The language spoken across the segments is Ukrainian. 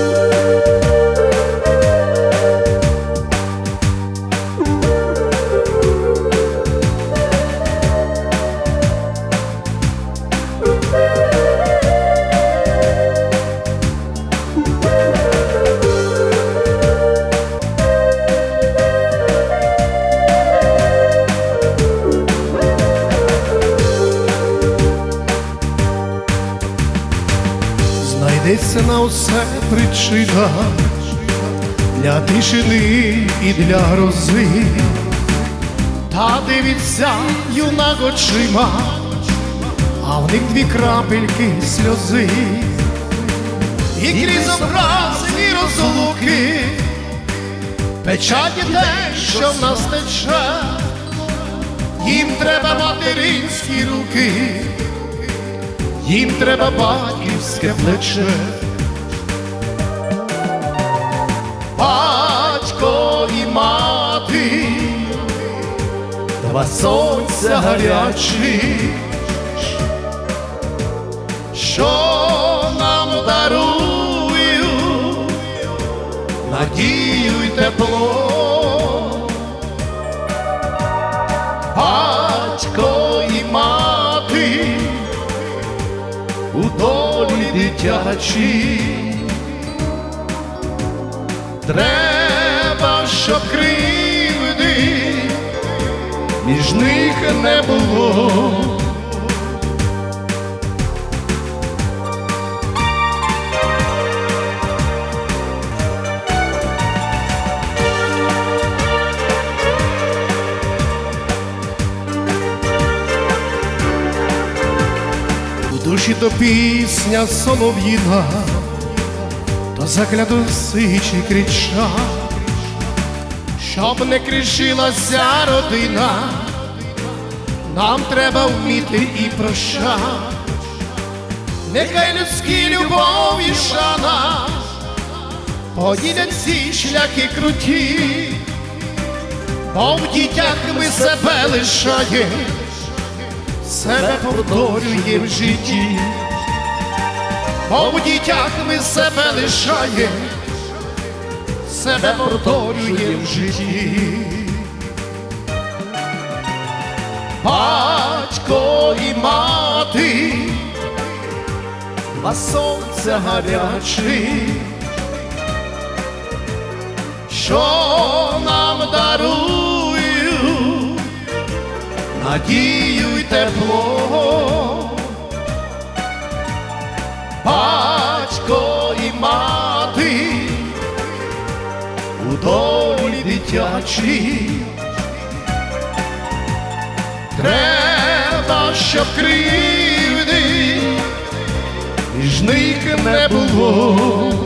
oh Знайдеться на усе причина для тишини і для грози, та дивиться юнак очима, а в них дві крапельки сльози, і крізь образи і розлуки, печаті те, що в нас тече, їм треба материнські руки їм треба батьківське плече. Батько і мати, два сонця гарячі, що нам дарують надію й тепло. Дитячій. Треба, щоб кривди між них не було. Душі то пісня солов'їна, то загляду сичі крича, щоб не кришилася родина, нам треба вміти і прощати. Нехай людські любов і шана поділять ці шляхи круті, бо в дітях ми себе лишаємо себе повторює в житті, бо в дітях ми себе лишає, себе повторює в житті. Батько і мати, два сонця гарячі, що нам дарують надію тепло, батько і мати у долі дитячій. Треба, щоб кривди них не було.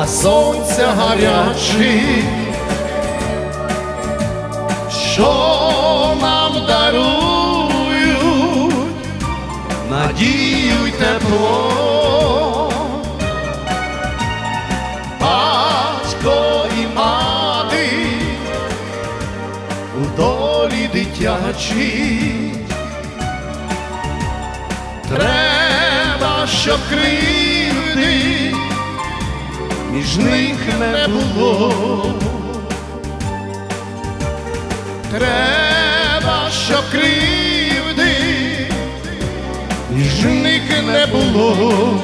Два сонця гарячі, що нам дарують надію й тепло. Батько і мати у долі дитячій. Треба, щоб кривди між них не було. Треба, щоб кривди між них не було.